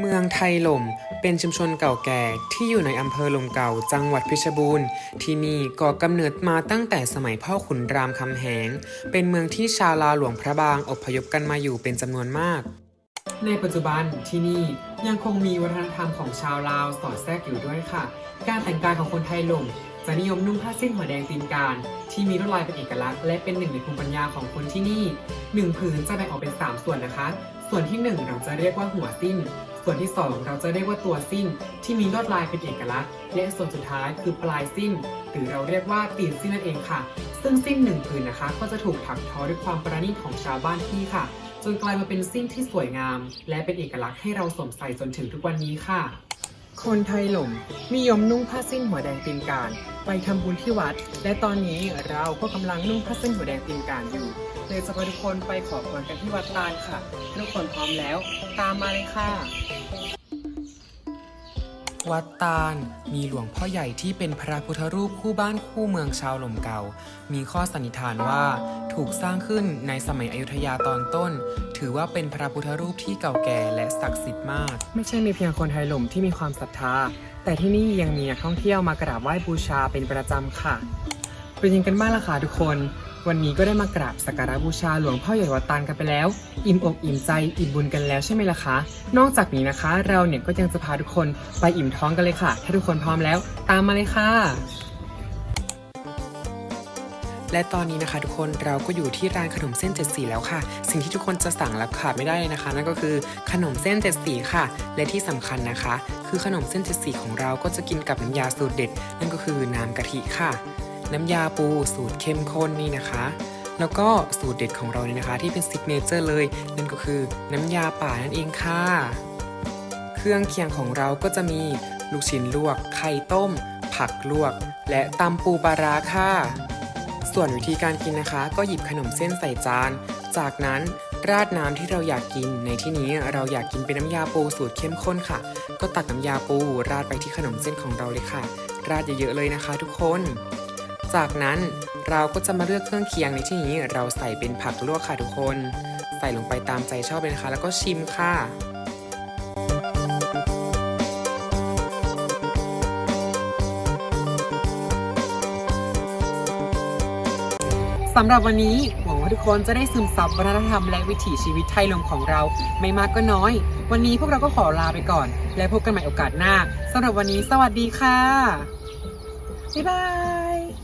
เมืองไทยหล่มเป็นชุมชนเก่าแก่ที่อยู่ในอำเภอลมเก่าจังหวัดเพชรบูรณ์ ที่นี่ก่อกำเนิดมาตั้งแต่สมัยพ่อขุนรามคำแหง เป็นเมืองที่ชาวลาหลวงพระบางอพยพกันมาอยู่เป็นจำนวนมาก ในปัจจุบันที่นี่ยังคงมีวัฒนธรรมของชาวลาวสอดแทรกอยู่ด้วยค่ะ การแต่งกายของคนไทยหล่มจะนิยมนุ่งผ้าสิ้นหัวแดงตีนการที่มีลวดลายเป็นเอกลักษณ์และเป็นหนึ่งในภูมิปัญญาของคนที่นี่หนึ่งผืนจะแบ่งออกเป็น 3 ส่วนนะคะ ส่วนที่ 1 เราจะเรียกว่าหัวสิ้น ส่วนที่ 2 เราจะเรียกว่าตัวสิ้นที่มีลวดลายเป็นเอกลักษณ์ และส่วนสุดท้ายคือปลายสิ้น หรือเราเรียกว่าตีนสิ้นนั่นเองค่ะ ซึ่งสิ้นหนึ่งผืนนะคะ ก็จะถูกถักทอด้วยความประณีตของชาวบ้านที่ค่ะ จนกลายมาเป็นสิ้นที่สวยงาม และเป็นเอกลักษณ์ให้เราสวมใส่จนถึงทุกวันนี้ค่ะ คนไทยหล่มนิยมนุ่งผ้าสิ้นหัวแดงตีนการไปทำบุญที่วัด และตอนนี้เราก็กำลังนุ่งผ้าสิ้นหัวแดงตีนการอยู่เลยจะพาทุกคนไปขอพรกันที่วัดตาลค่ะ ทุกคนพร้อมแล้ว ตามมาเลยค่ะ วัดตาล มีหลวงพ่อใหญ่ที่เป็นพระพุทธรูปคู่บ้านคู่เมืองชาวหล่มเก่า มีข้อสันนิษฐานว่าถูกสร้างขึ้นในสมัยอยุธยาตอนต้น ถือว่าเป็นพระพุทธรูปที่เก่าแก่และศักดิ์สิทธิ์มาก ไม่ใช่มีเพียงคนไทยหล่มที่มีความศรัทธา แต่ที่นี่ยังมีนักท่องเที่ยวมากราบไหว้บูชาเป็นประจำค่ะเป็นยังกันบ้างล่ะคะทุกคน วันนี้ก็ได้มากราบสักการะบูชาหลวงพ่อใหญ่วัดตาลกันไปแล้ว อิ่มอกอิ่มใจอิ่มบุญกันแล้วใช่ไหมล่ะคะ นอกจากนี้นะคะ เราเนี่ยก็ยังจะพาทุกคนไปอิ่มท้องกันเลยค่ะ ถ้าทุกคนพร้อมแล้ว ตามมาเลยค่ะ และตอนนี้นะคะ ทุกคนเราก็อยู่ที่ร้านขนมเส้นเจ็ดสีแล้วค่ะ สิ่งที่ทุกคนจะสั่งและขาดไม่ได้เลยนะคะ นั่นก็คือขนมเส้นเจ็ดสีค่ะ และที่สำคัญนะคะ คือขนมเส้นเจ็ดสีของเราก็จะกินกับน้ำยาสูตรเด็ด นั่นก็คือน้ำกะทิค่ะ น้ำยาปูสูตรเข้มข้นนี่นะคะ แล้วก็สูตรเด็ดของเราเนี่ยนะคะ ที่เป็นซิกเนเจอร์เลย นั่นก็คือน้ำยาป่านั่นเองค่ะ เครื่องเคียงของเราก็จะมีลูกชิ้นลวก ไข่ต้ม ผักลวก และตำปูปลาร้าค่ะ ส่วนวิธีการกินนะคะ ก็หยิบขนมเส้นใส่จาน จากนั้นราดน้ำที่เราอยากกิน ในที่นี้เราอยากกินเป็นน้ำยาปูสูตรเข้มข้นค่ะ ก็ตักน้ำยาปูราดไปที่ขนมเส้นของเราเลยค่ะ ราดเยอะๆเลยนะคะทุกคน จากนั้นเราก็จะมาเลือกเครื่องเคียงในที่นี้เราใส่เป็นผักลวกค่ะทุกคน ใส่ลงไปตามใจชอบเลยนะคะ แล้วก็ชิมค่ะสำหรับวันนี้หวังว่าทุกคนจะได้ซึมซับวัฒนธรรมและวิถีชีวิตไทยลมของเราไม่มากก็น้อย วันนี้พวกเราก็ขอลาไปก่อน และพบกันใหม่โอกาสหน้าสำหรับวันนี้สวัสดีค่ะ บ๊ายบาย